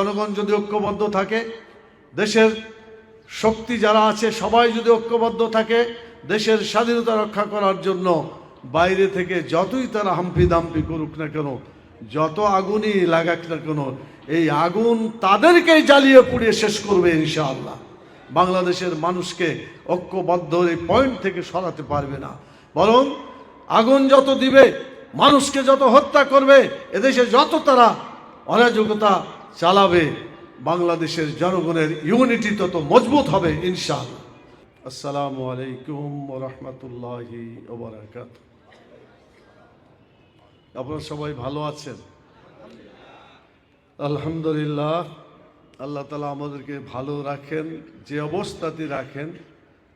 জনগণ যদি ঐক্যবদ্ধ থাকে, দেশের শক্তি যারা আছে, সবাই যদি ঐক্যবদ্ধ থাকে, দেশের স্বাধীনতা রক্ষা করার জন্য বাইরে থেকে যতই তারা হাম্পি দাম্পি করুক না কেন, যত আগুনই লাগাক না কেন, এই আগুন তাদেরকেই জ্বালিয়ে পুড়িয়ে শেষ করবে ইনশাআল্লাহ। বাংলাদেশের মানুষকে ঐক্যবদ্ধ এই পয়েন্ট থেকে সরাতে পারবে না। বরং আগুন যত দিবে, মানুষকে যত হত্যা করবে, এদেশে যত তারা অরাজকতা চালাবে বাংলাদেশের জনগণের ইউনিটি তত মজবুত হবে, ইনশাআল্লাহ। আসসালামু আলাইকুম রহমতুল্লাহি আপনারা সবাই ভালো আছেন? আলহামদুলিল্লাহ, আল্লাহ তালা আমাদেরকে ভালো রাখেন, যে অবস্থাতে রাখেন,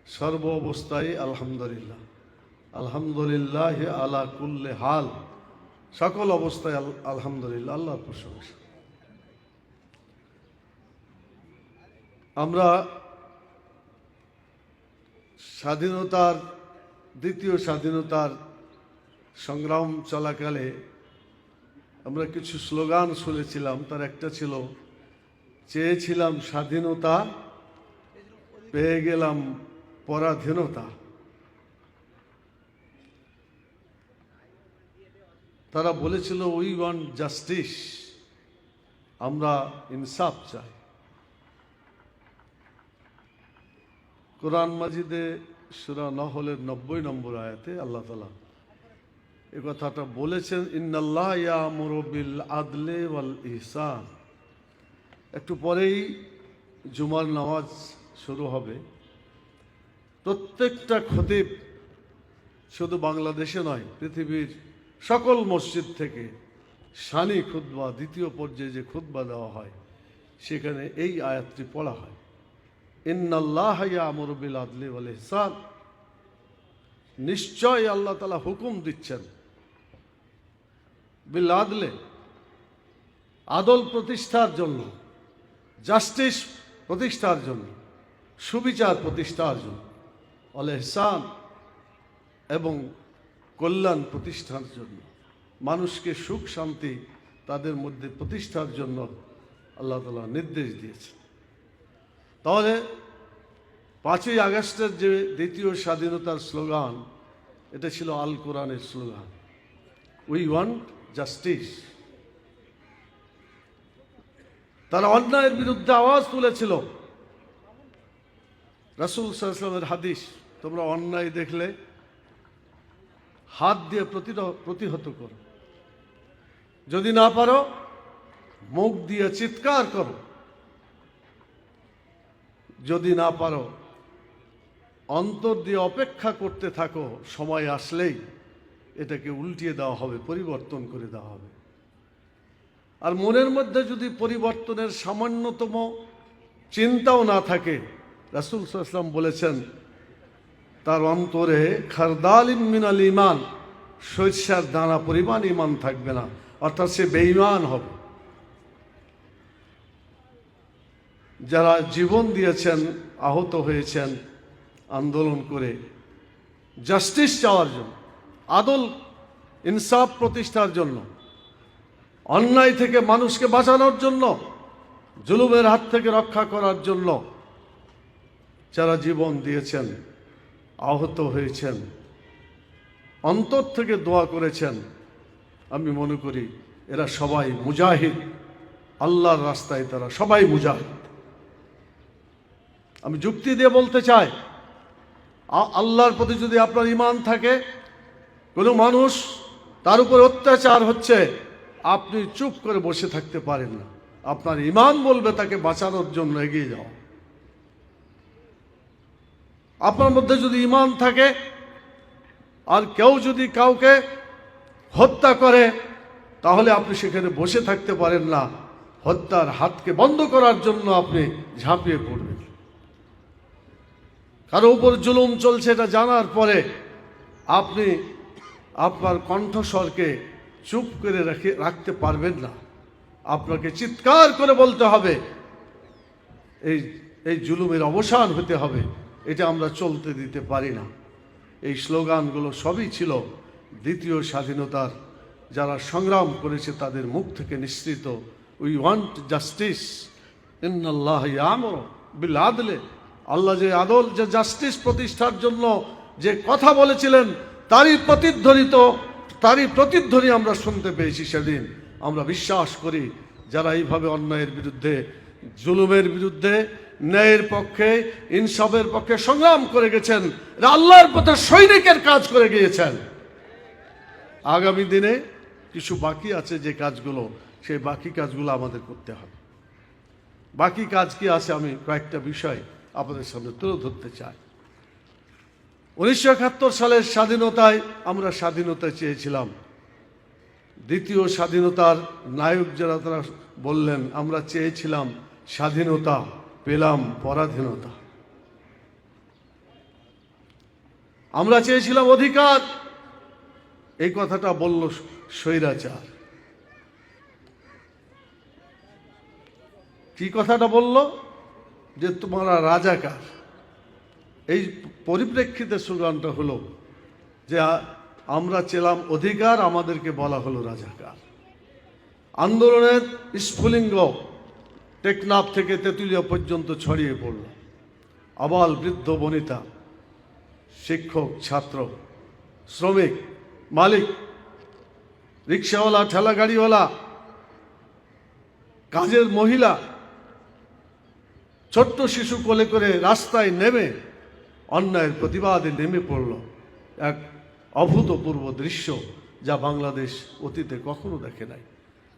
সর্ব অবস্থায় আলহামদুলিল্লাহ। আলহামদুলিল্লাহ আলা কুল্লে হাল, সকল অবস্থায় আলহামদুলিল্লাহ, আল্লাহর প্রশংসা। আমরা স্বাধীনতার, দ্বিতীয় স্বাধীনতার সংগ্রাম চলাকালে আমরা কিছু স্লোগান শুনেছিলাম। তার একটা ছিল, চেয়েছিলাম স্বাধীনতা, পেয়ে গেলাম পরাধীনতা। তারা বলেছিল উই ওয়ান্ট জাস্টিস আমরা ইনসাফ চাই। কোরআন মাজিদে সুরা নহলের নব্বই নম্বর আয়াতে আল্লাহ তালা এ কথাটা বলেছেন, ইন্নাল্লাহ ইয়ামুরু বিল আদলে ওয়াল ইহসান। একটু পরেই জুমার নামাজ শুরু হবে। প্রত্যেকটা খতিব শুধু বাংলাদেশে নয়, পৃথিবীর সকল মসজিদ থেকে সানি খুতবা, দ্বিতীয় পর্যায়ে যে খুতবা দেওয়া হয়, সেখানে এই আয়াতটি পড়া হয়। ইন্নাল্লাহ ইয়ামুর বিল আদলি ওয়াল ইহসান নিশ্চয় আল্লাহ তালা হুকুম দিচ্ছেন। বিল আদলে আদল প্রতিষ্ঠার জন্য, জাস্টিস প্রতিষ্ঠার জন্য, সুবিচার প্রতিষ্ঠার জন্য অল এহসান এবং কল্যাণ প্রতিষ্ঠার জন্য, মানুষকে সুখ শান্তি তাদের মধ্যে প্রতিষ্ঠার জন্য আল্লাহ তালা নির্দেশ দিয়েছেন। তাহলে পাঁচই আগস্টের যে দ্বিতীয় স্বাধীনতার স্লোগান, এটা ছিল আল কোরআনের স্লোগান। উই ওয়ান্ট জাস্টিস তারা অন্যায়ের বিরুদ্ধে আওয়াজ তুলেছিল। রাসুল সাল্লামের হাদিস, তোমরা অন্যায় দেখলে হাত দিয়ে প্রতিহত করো। যদি না পারো, মুখ দিয়ে চিৎকার করো। যদি না পারো, অন্তর দিয়ে অপেক্ষা করতে থাকো, সময় আসলেই এটাকে উল্টিয়ে দেওয়া হবে, পরিবর্তন করে দেওয়া হবে। আর মনের মধ্যে যদি পরিবর্তনের সামান্যতম চিন্তাও না থাকে, রাসুল সাল্লাম বলেছেন, তার অন্তরে খারদাল মিনাল ইমান শস্যার দানা পরিমাণ ইমান থাকবে না, অর্থাৎ সে বেঈমান হবে। যারা জীবন দিয়েছেন, আহত হয়েছেন, আন্দোলন করে জাস্টিস চাওয়ার জন্য, আদল ইনসাফ প্রতিষ্ঠার জন্য, অন্যায় থেকে মানুষকে বাঁচানোর জন্য, জুলুমের হাত থেকে রক্ষা করার জন্য যারা জীবন দিয়েছেন, আহত হয়েছেন, অন্তর থেকে দোয়া করেছেন, আমি মনে করি এরা সবাই মুজাহিদ। আল্লাহর রাস্তায় তারা সবাই মুজাহিদ। আমি যুক্তি দিয়ে বলতে চাই আল্লাহর প্রতি যদি আপনার ইমান থাকে, কোনো মানুষ তার উপর অত্যাচার হচ্ছে, আপনি চুপ করে বসে থাকতে পারেন না। আপনার ইমান বলবে তাকে বাঁচানোর জন্য এগিয়ে যাও। আপনার মধ্যে যদি ইমান থাকে, আর কেউ যদি কাউকে হত্যা করে, তাহলে আপনি সেখানে বসে থাকতে পারেন না। হত্যার হাতকে বন্ধ করার জন্য আপনি ঝাঁপিয়ে পড়বেন। কারও উপর জুলুম চলছে এটা জানার পরে আপনি আপনার কণ্ঠস্বরকে চুপ করে রেখে, রাখতে পারবেন না। আপনাকে চিৎকার করে বলতে হবে। এই এই জুলুমের অবসান হতে হবে। এটা আমরা চলতে দিতে পারি না। এই স্লোগানগুলো সবই ছিল দ্বিতীয় স্বাধীনতার। যারা সংগ্রাম করেছে তাদের মুখ থেকে নিঃসৃত। উই ওয়ান্ট জাস্টিস ইন্নাল্লাহ আমর বিল আদলে। আল্লাহ যে আদল, যে জাস্টিস প্রতিষ্ঠার জন্য যে কথা বলেছিলেন, তারই প্রতিধ্বনিত, তারই প্রতিধ্বনি আমরা শুনতে পেয়েছি সেদিন। আমরা বিশ্বাস করি যারা এইভাবে অন্যায়ের বিরুদ্ধে, জুলুমের বিরুদ্ধে, ন্যায়ের পক্ষে, ইনসাফের পক্ষে সংগ্রাম করে গেছেন আল্লাহর পথে সৈনিকের কাজ করে গিয়েছেন। আগামী দিনে কিছু বাকি আছে যে কাজগুলো, সেই বাকি কাজগুলো আমাদের করতে হবে। বাকি কাজ কি আছে আমি কয়েকটা বিষয় আপনাদের সামনে তুলে ধরতে চাই। উনিশশো একাত্তর সালের স্বাধীনতায় আমরা স্বাধীনতা চেয়েছিলাম। দ্বিতীয় স্বাধীনতার নায়ক যারা তারা বললেন, আমরা চেয়েছিলাম স্বাধীনতা, পেলাম পরাধীনতা। আমরা চেয়েছিলাম অধিকার। এই কথাটা বলল স্বৈরাচার। কি কথাটা বলল? যে তোমরা রাজাকার। এই পরিপ্রেক্ষিতে স্লোগানটা হলো যে আমরা চেলাম অধিকার, আমাদেরকে বলা হলো রাজাকার। আন্দোলনের স্ফুলিঙ্গ টেকনাফ থেকে তেঁতুলিয়া পর্যন্ত ছড়িয়ে পড়ল। আবাল বৃদ্ধ, বনিতা, শিক্ষক, ছাত্র, শ্রমিক, মালিক, রিক্সাওয়ালা ঠেলা গাড়িওয়ালা কাজের মহিলা ছোট্ট শিশু কোলে করে রাস্তায় নেমে অন্যায়ের প্রতিবাদে নেমে পড়ল। এক অভূতপূর্ব দৃশ্য যা বাংলাদেশ অতীতে কখনো দেখে নাই।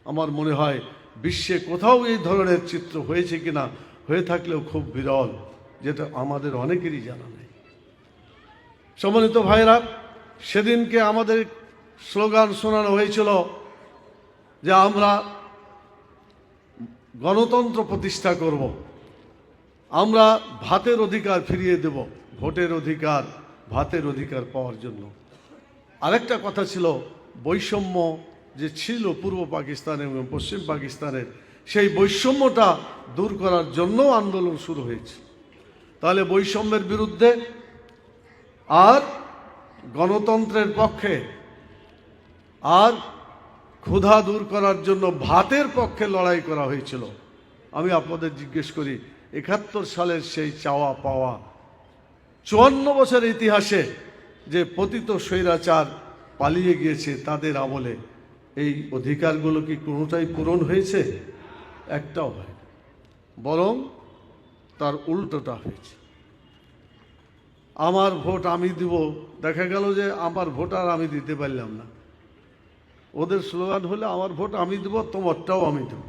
আমার মনে হয় বিশ্বে কোথাও এই ধরনের চিত্র হয়েছে কিনা, হয়ে থাকলেও খুব বিরল, যেটা আমাদের অনেকেরই জানা নেই। সম্মানিত ভাইরা সেদিনকে আমাদের স্লোগান শোনানো হয়েছিল যে আমরা গণতন্ত্র প্রতিষ্ঠা করব। আমরা ভাতের অধিকার ফিরিয়ে দেব, ভোটের অধিকার, ভাতের অধিকার পাওয়ার জন্য। আরেকটা কথা ছিল, বৈষম্য যে ছিল পূর্ব পাকিস্তান এবং পশ্চিম পাকিস্তানের, সেই বৈষম্যটা দূর করার জন্য আন্দোলন শুরু হয়েছে। তাহলে বৈষম্যের বিরুদ্ধে আর গণতন্ত্রের পক্ষে আর ক্ষুধা দূর করার জন্য ভাতের পক্ষে লড়াই করা হয়েছিল। আমি আপনাদের জিজ্ঞেস করি একাত্তর সালের সেই চাওয়া পাওয়া, চুয়ান্ন বছর ইতিহাসে যে পতিত স্বৈরাচার পালিয়ে গিয়েছে তাদের আমলে, এই অধিকারগুলো কি কোনোটাই পূরণ হয়েছে? একটাও হয় বরং তার উল্টোটা হয়েছে। আমার ভোট আমি দিব, দেখা গেল যে আমার ভোট আর আমি দিতে পারলাম না। ওদের স্লোগান হলে, আমার ভোট আমি দেব, তোমারটাও আমি দেব।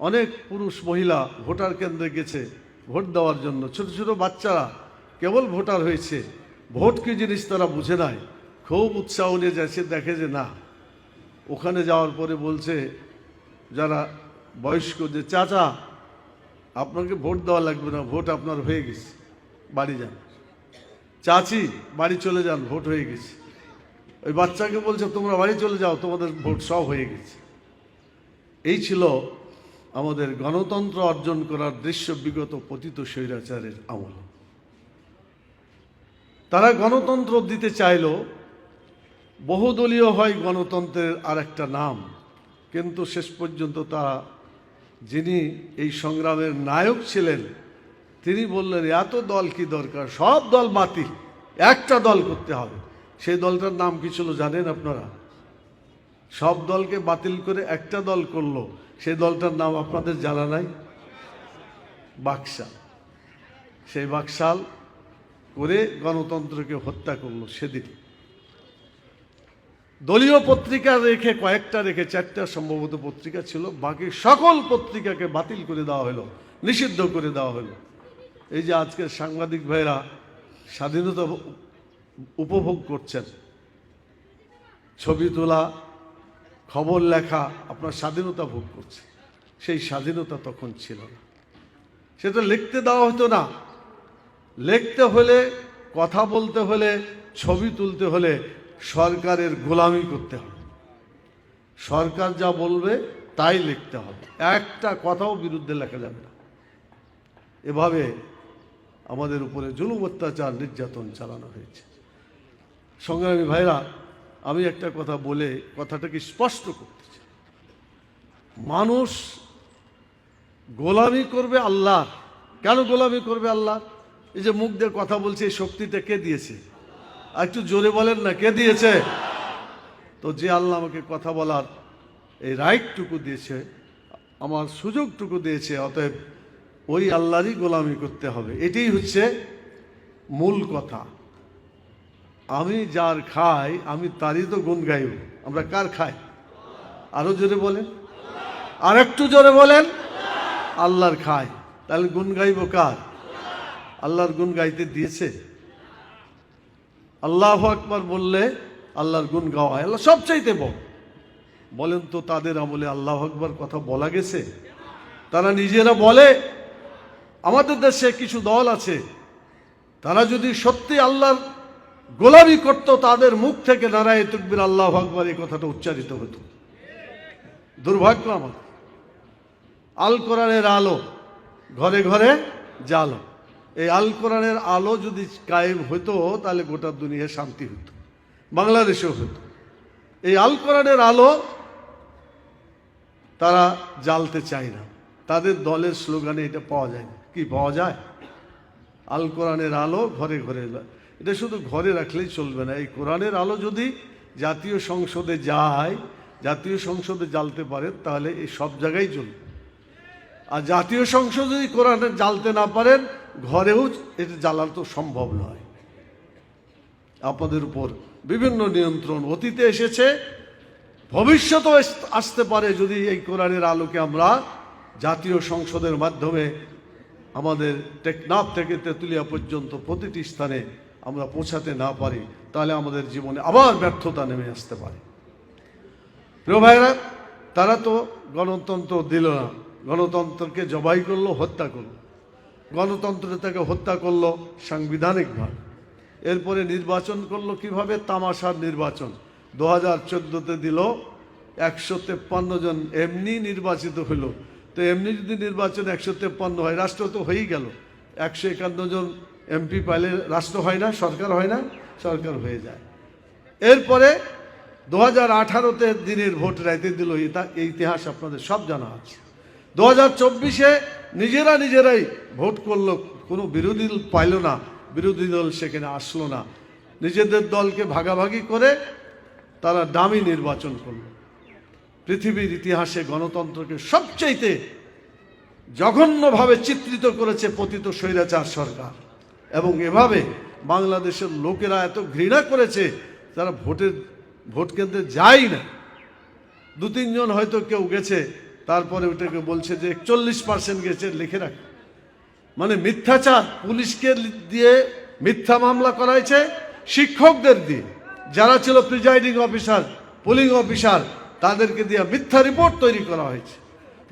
অনেক পুরুষ মহিলা ভোটার কেন্দ্রে গেছে, ভোট দেওয়ার জন্য। ছোট ছোট বাচ্চারা কেবল ভোটার হয়েছে, ভোট কি জিনিস তারা বুঝে নাই। খুব উৎসাহ নিয়ে যাচ্ছে দেখে যে না। ওখানে যাওয়ার পরে বলছে যারা বয়স্ক যে, চাচা, আপনাকে ভোট দেওয়া লাগবে না, ভোট আপনার হয়ে গেছে, বাড়ি যান। চাচি, বাড়ি চলে যান, ভোট হয়ে গেছে। ওই বাচ্চাকে বলছে, তোমরা বাড়ি চলে যাও, তোমাদের ভোট সব হয়ে গেছে। এই ছিল আমাদের গণতন্ত্র অর্জন করার দৃশ্য বিগত পতিত স্বৈরাচারের আমল। তারা গণতন্ত্র দিতে চাইল, বহুদলীয় হয় গণতন্ত্রের আর একটা নাম, কিন্তু শেষ পর্যন্ত তারা, যিনি এই সংগ্রামের নায়ক ছিলেন, তিনি বললেন, এত দল কি দরকার? সব দল বাতিল, একটা দল করতে হবে। সেই দলটার নাম কি ছিল জানেন আপনারা? সব দলকে বাতিল করে একটা দল করল। সেই দলটার নাম আপনাদের জানা নাই, বাকশাল। সেই বাকশাল করে গণতন্ত্রকে হত্যা করল সেদিন। দলীয় পত্রিকা রেখে কয়েকটা রেখে চারটা সম্ভবত পত্রিকা ছিল, বাকি সকল পত্রিকাকে বাতিল করে দেওয়া হলো, নিষিদ্ধ করে দেওয়া হলো। এই যে আজকের সাংবাদিক ভাইরা স্বাধীনতা উপভোগ করছেন, ছবি তোলা খবর লেখা আপনার স্বাধীনতা ভোগ করছে। সেই স্বাধীনতা তখন ছিল না। সেটা লিখতে দেওয়া হতো না। লিখতে হলে, কথা বলতে হলে, ছবি তুলতে হলে সরকারের গোলামি করতে হবে। সরকার যা বলবে, তাই লিখতে হবে। একটা কথাও বিরুদ্ধে লেখা যাবে না। এভাবে আমাদের উপরে জুলুম অত্যাচার নির্যাতন চালানো হয়েছে। সংগ্রামী ভাইরা আমি একটা কথা বলে কথাটাকে স্পষ্ট করতে চাই। মানুষ গোলামি করবে আল্লাহ। কেন গোলামি করবে আল্লাহ? এই যে মুখ দিয়ে কথা বলছে, এই শক্তিটা কে দিয়েছে? আর একটু জোরে বলেন না, কে দিয়েছে? তো যে আল্লাহ আমাকে কথা বলার এই রাইটটুকু দিয়েছে, আমার সুযোগটুকু দিয়েছে, অতএব ওই আল্লাহরই গোলামি করতে হবে। এটাই হচ্ছে মূল কথা। আমি যার খাই, আমি তারই তো গুণ গাইব। আমরা কার খাই? আরও জোরে বলেন। আর একটু জোরে বলেন। আল্লাহর খাই। তাহলে গুণ গাইব কার? আল্লাহর গুণ গাইতে দিয়েছে? আল্লাহ আকবার বললে আল্লাহর গুণ গাওয়া হয়। আল্লাহ সবচাইতে বল বলেন তো তাদের আমলে আল্লাহ আকবার কথা বলা গেছে? তারা নিজেরা বলে, আমাদের দেশে কিছু দল আছে। তারা যদি সত্যি আল্লাহর গোলামি করত, তাদের মুখ থেকে নারায় তকবির আল্লাহ আকবার এই কথাটা উচ্চারিত হতো। দুর্ভাগ্য আমার আল কোরআনের আলো ঘরে ঘরে জালো এই আল কোরআনের আলো যদি কায়েম হতো, তাহলে গোটা দুনিয়া শান্তি হতো, বাংলাদেশেও হতো। এই আল কোরআনের আলো তারা জ্বালতে চায় না। তাদের দলের স্লোগানে এটা পাওয়া যায় কি পাওয়া যায়? আল কোরআনের আলো ঘরে ঘরে। এটা শুধু ঘরে রাখলেই চলবে না। এই কোরআনের আলো যদি জাতীয় সংসদে যায়, জাতীয় সংসদে জ্বালতে পারে, তাহলে এই সব জায়গায় চলবে আর জাতীয় সংসদ যদি কোরআনে জ্বালতে না পারেন, ঘরেও এটা জ্বালানো তো সম্ভব নয়। আপনাদের উপর বিভিন্ন নিয়ন্ত্রণ অতীতে এসেছে, ভবিষ্যতেও আসতে পারে যদি এই কোরআনের আলোকে আমরা জাতীয় সংসদের মাধ্যমে আমাদের টেকনাফ থেকে তেঁতুলিয়া পর্যন্ত প্রতিটি স্থানে আমরা পৌঁছাতে না পারি, তাহলে আমাদের জীবনে আবার ব্যর্থতা নেমে আসতে পারে। প্রিয় ভাইরা তারা তো গণতন্ত্র দিল না। গণতন্ত্রকে জবাই করল, হত্যা করল। গণতন্ত্র তাকে হত্যা করল সাংবিধানিকভাবে। এরপরে নির্বাচন করল কীভাবে? তামাশার নির্বাচন। দু হাজার চোদ্দোতে দিল, একশো তেপ্পান্ন জন এমনি নির্বাচিত হলো। তো এমনি যদি নির্বাচন একশো তেপ্পান্ন হয়, রাষ্ট্র তো হয়েই গেল। একশো একান্ন জন এমপি পাইলে রাষ্ট্র হয় না, সরকার হয় না, সরকার হয়ে যায়। এরপরে দু হাজার আঠারোতে দিনের ভোট রাইতে দিল এই ইতিহাস আপনাদের সব জানা আছে। দু হাজার চব্বিশে নিজেরা নিজেরাই ভোট করল, কোনো বিরোধী দল পাইল না, বিরোধী দল সেখানে আসলো না। নিজেদের দলকে ভাগাভাগি করে তারা দামি নির্বাচন করল। পৃথিবীর ইতিহাসে গণতন্ত্রকে সবচাইতে জঘন্যভাবে চিত্রিত করেছে পতিত স্বৈরাচার সরকার। এবং এভাবে বাংলাদেশের লোকেরা এত ঘৃণা করেছে, তারা ভোটের, ভোট কেন্দ্রে যায় না। দু তিনজন হয়তো কেউ গেছে, তারপরে ওটাকে বলছে যে একচল্লিশ পার্সেন্ট গেছে, লিখে রাখ। মানে মিথ্যাচার পুলিশকে দিয়ে মিথ্যা মামলা করাইছে শিক্ষকদের দিয়ে। যারা ছিল প্রিজাইডিং অফিসার, পুলিং অফিসার, তাদেরকে দিয়ে মিথ্যা রিপোর্ট তৈরি করা হয়েছে।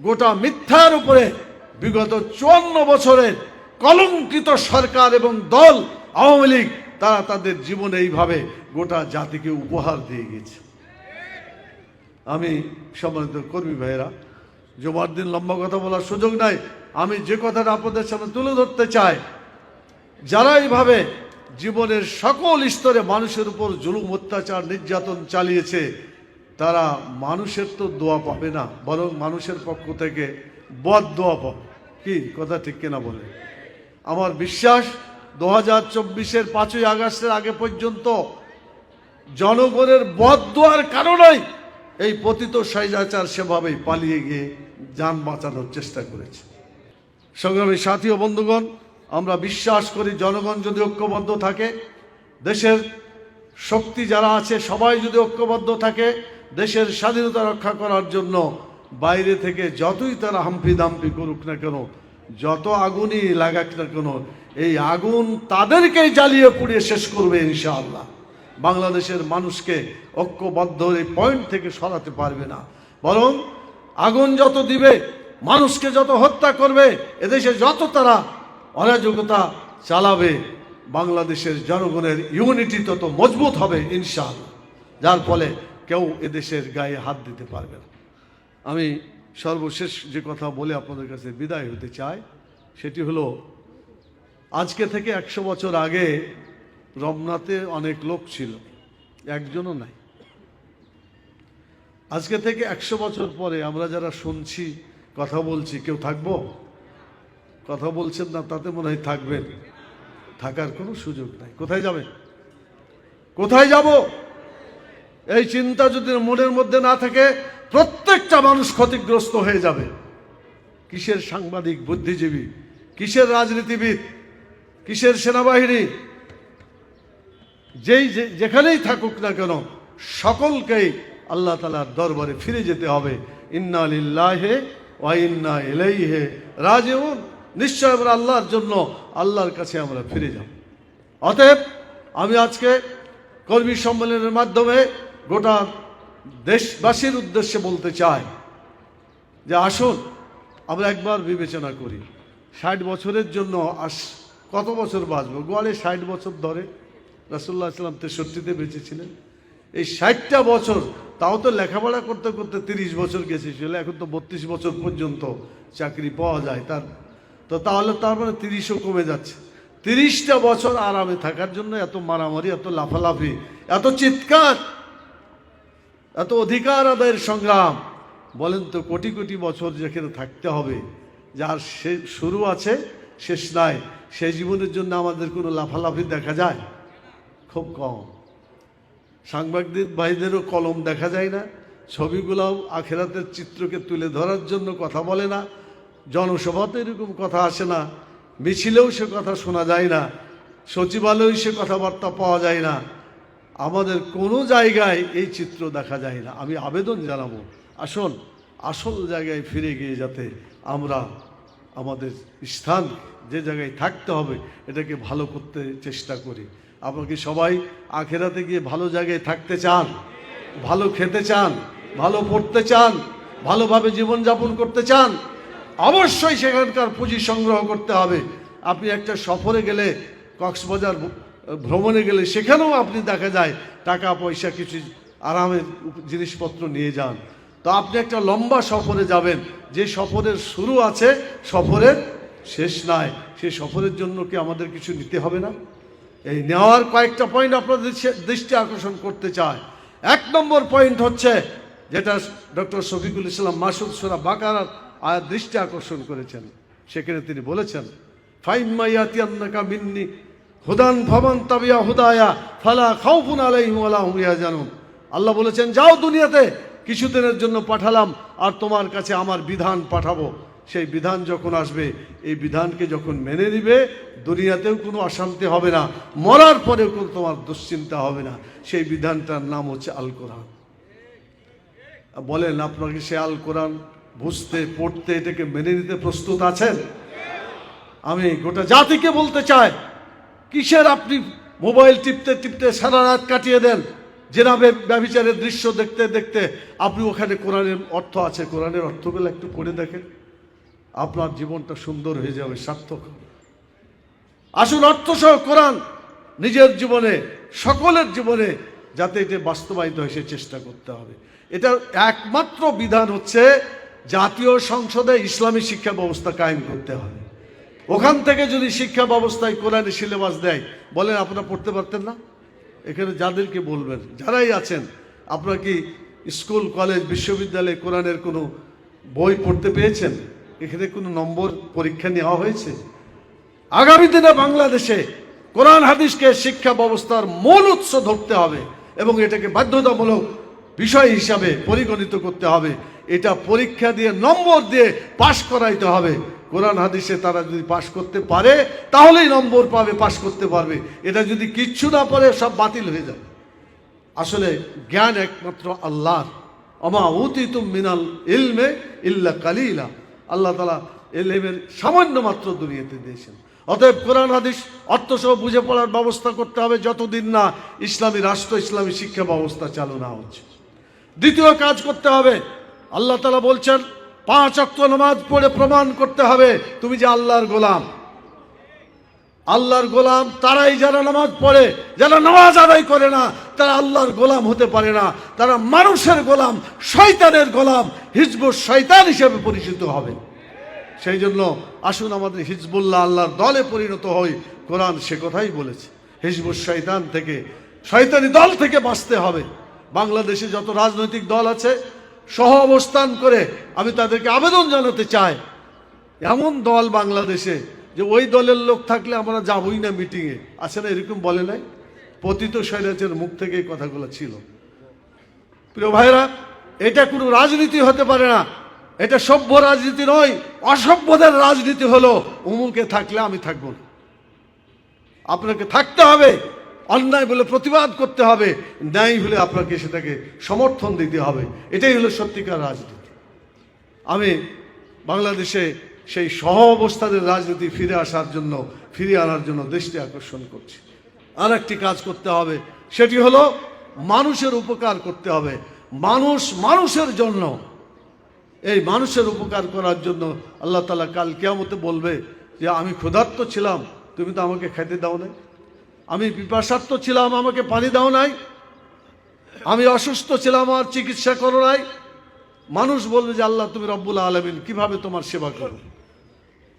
গোটা মিথ্যার উপরে বিগত চুয়ান্ন বছরের কলঙ্কিত সরকার এবং দল, আওয়ামী লীগ, তারা তাদের জীবনে এইভাবে গোটা জাতিকে উপহার দিয়ে গেছে। আমি সম্মানিত কর্মী ভাইয়েরা জমার দিন লম্বা কথা বলার সুযোগ নাই। আমি যে কথাটা আপনাদের সামনে তুলে ধরতে চাই, যারা এইভাবে জীবনের সকল স্তরে মানুষের উপর জুলুম, অত্যাচার, নির্যাতন চালিয়েছে, তারা মানুষের তো দোয়া পাবে না, বরং মানুষের পক্ষ থেকে বদ দোয়া পাবে। কি, কথা ঠিক কিনা বলে? আমার বিশ্বাস দু হাজার চব্বিশের পাঁচই আগস্টের আগে পর্যন্ত জনগণের বদদোয়ার কারণেই এই পতিত স্বৈরাচার সেভাবেই পালিয়ে গিয়ে যান বাঁচানোর চেষ্টা করেছে। সংগ্রামী সাথী ও বন্ধুগণ, আমরা বিশ্বাস করি জনগণ যদি ঐক্যবদ্ধ থাকে, দেশের শক্তি যারা আছে সবাই যদি ঐক্যবদ্ধ থাকে, দেশের স্বাধীনতা রক্ষা করার জন্য বাইরে থেকে যতই তারা হাম্পি দাম্পি করুক না কেন যত আগুনই লাগাক না কেন, এই আগুন তাদেরকেই জ্বালিয়ে পুড়িয়ে শেষ করবে ইনশাআল্লাহ। বাংলাদেশের মানুষকে ঐক্যবদ্ধ এই পয়েন্ট থেকে সরাতে পারবে না। বরং আগুন যত দিবে, মানুষকে যত হত্যা করবে, এদেশে যত তারা অরাজকতা চালাবে, বাংলাদেশের জনগণের ইউনিটি তত মজবুত হবে ইনশাআল্লাহ। যার ফলে কেউ এদেশের গায়ে হাত দিতে পারবে না। আমি সর্বশেষ যে কথা বলে আপনাদের কাছে বিদায় হতে চাই, সেটি হলো, আজকে থেকে একশো বছর আগে রমনাতে অনেক লোক ছিল, একজনও নাই। আজকে থেকে একশো বছর পরে আমরা যারা শুনছি, কথা বলছি, কেউ থাকব? কথা বলছেন না, তাতে মনে হয় থাকবেন। থাকার কোনো সুযোগ নাই। কোথায় যাবেন? কোথায় যাব? এই চিন্তা যদি মনের মধ্যে না থাকে প্রত্যেকটা মানুষ ক্ষতিগ্রস্ত হয়ে যাবে। কিসের সাংবাদিক, বুদ্ধিজীবী? কিসের রাজনীতিবিদ? কিসের সেনাবাহিনী? যেই যেখানেই থাকুক না কেন, সকলকেই আল্লাহ তালার দরবারে ফিরে যেতে হবে। ইন্না লিল্লাহে ওয়া ইন্না ইলাইহে রাজিউন। নিশ্চয় আমরা আল্লাহর জন্য আল্লাহর কাছে আমরা ফিরে যাব। অতএব আমি আজকে কর্মী সম্মেলনের মাধ্যমে গোটা দেশবাসীর উদ্দেশ্যে বলতে চাই যে আসুন, আমরা একবার বিবেচনা করি, ষাট বছরের জন্য আস, কত বছর বাঁচবো? গোয়ালে ষাট বছর ধরে রাসুল্লাহ ইসলাম তেষট্টিতে বেঁচেছিলেন। এই ষাটটা বছর, তাও তো লেখাপড়া করতে করতে তিরিশ বছর গেছিল এখন তো বত্রিশ বছর পর্যন্ত চাকরি পাওয়া যায় তার। তো তাহলে তার মানে তিরিশও কমে যাচ্ছে। তিরিশটা বছর আরামে থাকার জন্য এত মারামারি, এত লাফালাফি, এত চিৎকার এত অধিকার আদায়ের সংগ্রাম। বলেন তো, কোটি কোটি বছর যেখানে থাকতে হবে, যার সে শুরু আছে, শেষ নাই সেই জীবনের জন্য আমাদের কোনো লাফালাফি দেখা যায়? খুব কম। সাংবাদিক ভাইদেরও কলম দেখা যায় না, ছবিগুলোও আখেরাতের চিত্রকে তুলে ধরার জন্য কথা বলে না, জনসভাতে এরকম কথা আসে না, মিছিলেও সে কথা শোনা যায় না সচিবালয়েও সে কথাবার্তা পাওয়া যায় না। আমাদের কোনো জায়গায় এই চিত্র দেখা যায় না। আমি আবেদন জানাব, আসুন, আসল জায়গায় ফিরে গিয়ে যাতে আমরা আমাদের স্থান যে জায়গায় থাকতে হবে, এটাকে ভালো করতে চেষ্টা করি। আপনারা কি সবাই আখেরাতে গিয়ে ভালো জায়গায় থাকতে চান? ভালো খেতে চান? ভালো পড়তে চান? ভালোভাবে জীবনযাপন করতে চান? অবশ্যই সেখানকার পুঁজি সংগ্রহ করতে হবে। আপনি একটা সফরে গেলে কক্সবাজার ভ্রমণে গেলে সেখানেও আপনি দেখা যায় টাকা, পয়সা, কিছু আরামের জিনিসপত্র নিয়ে যান। তো আপনি একটা লম্বা সফরে যাবেন। যে সফরের শুরু আছে, সফরের শেষ নাই। সেই সফরের জন্য কি আমাদের কিছু নিতে হবে না? এই নেওয়ার কয়েকটা পয়েন্ট আপনাদের দৃষ্টি- আকর্ষণ করতে চায়। এক নম্বর পয়েন্ট হচ্ছে যেটা ডক্টর শফিকুল ইসলাম মাসুদ সোরা বাকার দৃষ্টি আকর্ষণ করেছেন। সেখানে তিনি বলেছেন ফাইমাইয়াতি আন্নাকা মিন্নি হুদান ভবন তাবিয়া হুদায়া, ফালা খাউফুন আলাইহিম ওয়ালা হুম ইয়াহজানুন। আল্লাহ বলেছেন, যাও দুনিয়াতে, কিছুদিনের জন্য পাঠালাম, আর তোমার কাছে আমার বিধান পাঠাবো। সেই বিধান যখন আসবে, এই বিধানকে যখন মেনে নিবে, দুনিয়াতেও কোনো অশান্তি হবে না, মরার পরেও কোনো তোমার দুশ্চিন্তা হবে না। সেই বিধানটার নাম হচ্ছে আল কোরআন। বলেন, আপনাকে সে আল কোরআন বুঝতে, পড়তে, এটাকে মেনে নিতে প্রস্তুত আছেন? আমি গোটা জাতিকে বলতে চাই কিসের আপনি মোবাইল টিপতে টিপতে সারা রাত কাটিয়ে দেন? যেভাবে ব্যবিচারের দৃশ্য দেখতে দেখতে আপনি ওখানে কোরআনের অর্থ আছে। কোরআনের অর্থগুলো একটু করে দেখেন। আপনার জীবনটা সুন্দর হয়ে যাবে, সার্থক আসুন অর্থসহ কোরআন নিজের জীবনে, সকলের জীবনে যাতে এটা বাস্তবায়িত হয় সে চেষ্টা করতে হবে। এটা একমাত্র বিধান হচ্ছে জাতীয় সংসদে ইসলামী শিক্ষা ব্যবস্থা কায়েম করতে হবে। ওখান থেকে যদি শিক্ষা ব্যবস্থায় কোরআনে সিলেবাস দেয়, বলেন আপনারা পড়তে পারতেন না? এখানে যাদেরকে বলবেন, যারাই আছেন, আপনারা কি স্কুল, কলেজ, বিশ্ববিদ্যালয়ে কোরআনের কোনো বই পড়তে পেয়েছেন? এখানে কোনো নম্বর পরীক্ষা নেওয়া হয়েছে? আগামী দিনে বাংলাদেশে কোরআন, হাদিসকে শিক্ষা ব্যবস্থার মূল উৎস ধরতে হবে এবং এটাকে বাধ্যতামূলক বিষয় হিসাবে পরিগণিত করতে হবে। এটা পরীক্ষা দিয়ে, নম্বর দিয়ে পাশ করাইতে হবে। কোরআন হাদিসে তারা যদি পাশ করতে পারে, তাহলেই নম্বর পাবে, পাশ করতে পারবে। এটা যদি কিচ্ছু না পারে, সব বাতিল হয়ে যাবে। আসলে জ্ঞান একমাত্র আল্লাহর। অমা উতিতুম মিনাল ইলমে ইল্লা কালিলা। আল্লাহ তালা এলেমের সামান্য মাত্র দুনিয়াতে দিয়েছেন। অতএব কোরআন, হাদিস অর্থসহ বুঝে পড়ার ব্যবস্থা করতে হবে যতদিন না ইসলামী রাষ্ট্র, ইসলামী শিক্ষা ব্যবস্থা চালু না হচ্ছে। দ্বিতীয় কাজ করতে হবে। আল্লাহ তালা বলছেন পাঁচ অক্ত নামাজ পড়ে প্রমাণ করতে হবে, তুমি যে আল্লাহর গোলাম। আল্লাহর গোলাম তারাই যারা নামাজ পড়ে, যারা নামাজ আদায় করে না, তারা আল্লাহর গোলাম হতে পারে না। তারা মানুষের গোলাম, শয়তানের গোলাম, হিজবুর শয়তান হিসেবে পরিচিত হবে। সেই জন্য আসুন আমাদের হিজবুল্লাহ আল্লাহর দলে পরিণত হই। কোরআন সে কথাই বলেছে, হিজবুর শয়তান থেকে, শয়তানি দল থেকে বাঁচতে হবে। বাংলাদেশে যত রাজনৈতিক দল আছে সহ অবস্থান করে আমি তাদেরকে আবেদন জানাতে চাই। এমন দল বাংলাদেশে যে ওই দলের লোক থাকলে আমরা যাবই না মিটিংয়ে আছে না এরকম বলে নাই? পতিত শৈলাচের মুখ থেকে এই কথাগুলো ছিল। প্রিয় ভাইরা এটা কোনো রাজনীতি হতে পারে না। এটা সভ্য রাজনীতি নয়, অসভ্যদের রাজনীতি হলো, উমুকে থাকলে আমি থাকব না। আপনাকে থাকতে হবে। অন্যায় বলে প্রতিবাদ করতে হবে, ন্যায় হলে আপনাকে সেটাকে সমর্থন দিতে হবে। এটাই হলো সত্যিকার রাজনীতি। আমি বাংলাদেশে সেই সহ অবস্থানের রাজনীতি ফিরে আসার জন্য ফিরে আনার জন্য দেশটি আকর্ষণ করছি। আর একটি কাজ করতে হবে, সেটি হলো মানুষের উপকার করতে হবে। মানুষ মানুষের জন্য। এই মানুষের উপকার করার জন্য আল্লাহ তালা কাল কেয়ামতে বলবে যে, আমি ক্ষুধার্ত ছিলাম, তুমি তো আমাকে খেতে দাও নাই। আমি পিপাসার্থ ছিলাম, আমাকে পানি দাও নাই। আমি অসুস্থ ছিলাম, আর চিকিৎসা করো নাই। মানুষ বলবে যে, আল্লাহ, তুমি রব্বুল আলমিন, কীভাবে তোমার সেবা করো?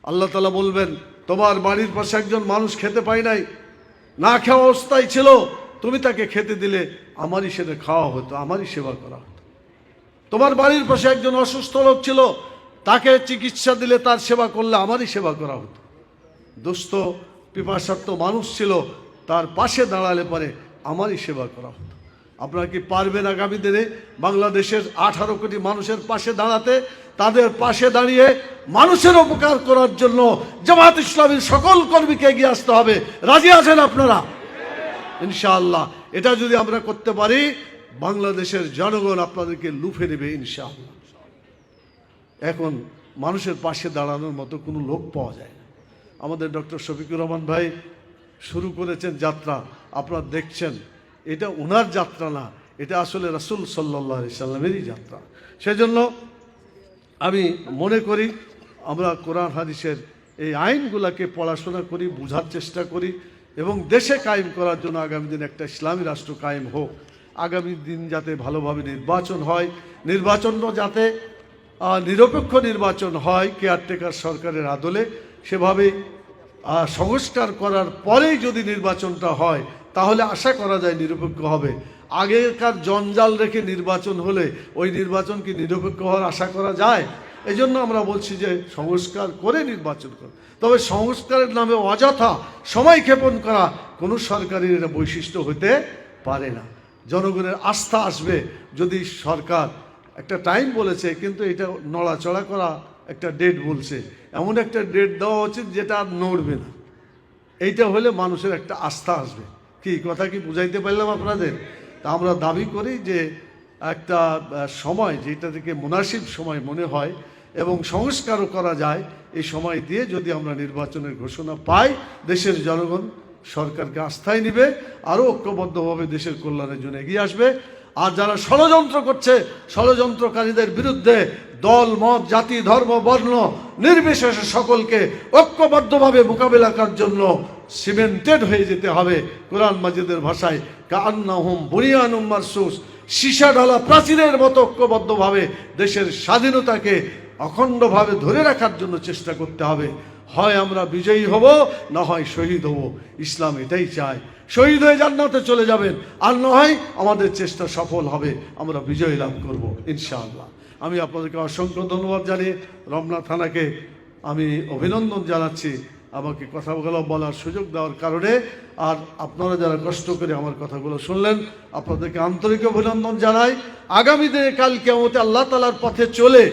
আল্লাহ তালা বলবেন, তোমার বাড়ির পাশে একজন মানুষ খেতে পায় নাই, না খাওয়া অবস্থায় ছিল, তুমি তাকে খেতে দিলে, আমারই সেটা খাওয়া হতো, আমারই সেবা করা হতো। তোমার বাড়ির পাশে একজন অসুস্থ লোক ছিল, তাকে চিকিৎসা দিলে তার সেবা করলে আমারই সেবা করা হতো। দুস্থ, পিপাসার্থ মানুষ ছিল তার পাশে দাঁড়ালে পরে আমারই সেবা করা হতো। আপনারা কি পারবেন আগামী দিনে বাংলাদেশের আঠারো কোটি মানুষের পাশে দাঁড়াতে, তাদের পাশে দাঁড়িয়ে মানুষের উপকার করার জন্য জামাত ইসলামের সকল কর্মীকে এগিয়ে আসতে হবে। রাজি আছেন আপনারা? ইনশাআল্লাহ। এটা যদি আমরা করতে পারি, বাংলাদেশের জনগণ আপনাদেরকে লুফে নেবে ইনশাআল্লাহ। এখন মানুষের পাশে দাঁড়ানোর মতো কোনো লোক পাওয়া যায় না। আমাদের ডক্টর শফিকুর রহমান ভাই শুরু করেছেন যাত্রা, আপনারা দেখছেন। এটা ওনার যাত্রা না, এটা আসলে রাসুল সাল্লাহ সাল্লামেরই যাত্রা। সেজন্য আমি মনে করি, আমরা কোরআন, হাদিসের এই আইনগুলোকে পড়াশোনা করি, বোঝার চেষ্টা করি এবং দেশে কায়েম করার জন্য আগামী দিন একটা ইসলামী রাষ্ট্র কায়েম হোক। আগামী দিন যাতে ভালোভাবে নির্বাচন হয় নির্বাচনও যাতে নিরপেক্ষ নির্বাচন হয়, কেয়ারটেকার সরকারের আদলে সেভাবে সংস্কার করার পরেই যদি নির্বাচনটা হয়, তাহলে আশা করা যায় নিরপেক্ষ হবে। আগেকার জঞ্জাল রেখে নির্বাচন হলে ওই নির্বাচন কি নিরপেক্ষ হওয়ার আশা করা যায়? এই জন্য আমরা বলছি যে সংস্কার করে নির্বাচন কর। তবে সংস্কারের নামে অযথা সময় ক্ষেপণ করা কোনো সরকারের এটা বৈশিষ্ট্য হতে পারে না। জনগণের আস্থা আসবে যদি সরকার, একটা টাইম বলেছে, কিন্তু এটা নড়াচড়া করা একটা ডেট বলছে। এমন একটা ডেট দেওয়া উচিত যেটা আর নড়বে না। এইটা হলে মানুষের একটা আস্থা আসবে। কি কথা কি বুঝাইতে পারলাম আপনাদের? তা আমরা দাবি করি যে একটা সময় যেটা থেকে মুনাসিব সময় মনে হয় এবং সংস্কারও করা যায়, এই সময় দিয়ে যদি আমরা নির্বাচনের ঘোষণা পাই, দেশের জনগণ সরকারকে আস্থায় নিবে, আরও ঐক্যবদ্ধভাবে দেশের কল্যাণের জন্য এগিয়ে আসবে। আর যারা ষড়যন্ত্র করছে, ষড়যন্ত্রকারীদের বিরুদ্ধে দল, মত, জাতি, ধর্ম, বর্ণ নির্বিশেষে সকলকে ঐক্যবদ্ধভাবে মোকাবেলা করার জন্য সিমেন্টেড হয়ে যেতে হবে কোরআন মাজিদের ভাষায়। কান্নাহুম বুনিয়ানুম মারসুস। সীসা ঢালা প্রাচীরের মতো ঐক্যবদ্ধভাবে দেশের স্বাধীনতাকে অখণ্ডভাবে ধরে রাখার জন্য চেষ্টা করতে হবে। হয় আমরা বিজয়ী হব, না হয় শহীদ হব। ইসলাম এটাই চায়। শহীদ হয়ে জান্নাতে চলে যাবেন। আর নয় আমাদের চেষ্টা সফল হবে। আমরা বিজয় লাভ করব, ইনশাআল্লাহ। আমি আপনাদেরকে অসংখ্য ধন্যবাদ জানিয়ে রমনা থানাকে আমি অভিনন্দন জানাচ্ছি। আমাকে কথাগুলো বলার সুযোগ দেওয়ার কারণে আর আপনারা যারা কষ্ট করে আমার কথাগুলো শুনলেন, আপনাদেরকে আন্তরিক অভিনন্দন জানাই। আগামী দিনে কাল কেমতে আল্লাহ তালার পথে চলে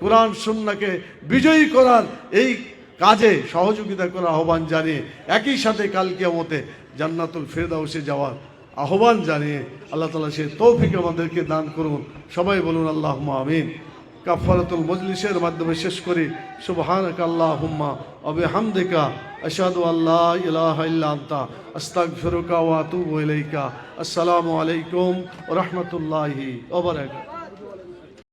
কোরআন সুন্নাকে বিজয়ী করার এই কাজে সহযোগিতা করার আহ্বান জানিয়ে একই সাথে কাল কেমতে জান্নাতুল ফেরদাউসে যাওয়ার আহ্বান জানিয়ে আল্লাহ তালা সে তৌফিক আমাদেরকে দান করুন। সবাই বলুন আল্লাহ আমিন। কাফারাতুল মজলিসের মাধ্যমে শেষ করি। সুবহানাক আল্লাহুম্মা ওয়া বিহামদিকা। আশহাদু আল্লা ইলাহা ইল্লা আনতা। আস্তাগফিরুকা ওয়া আতুবু ইলাইকা। আসসালামু আলাইকুম রাহমাতুল্লাহি ওয়া বারাকাতুহু।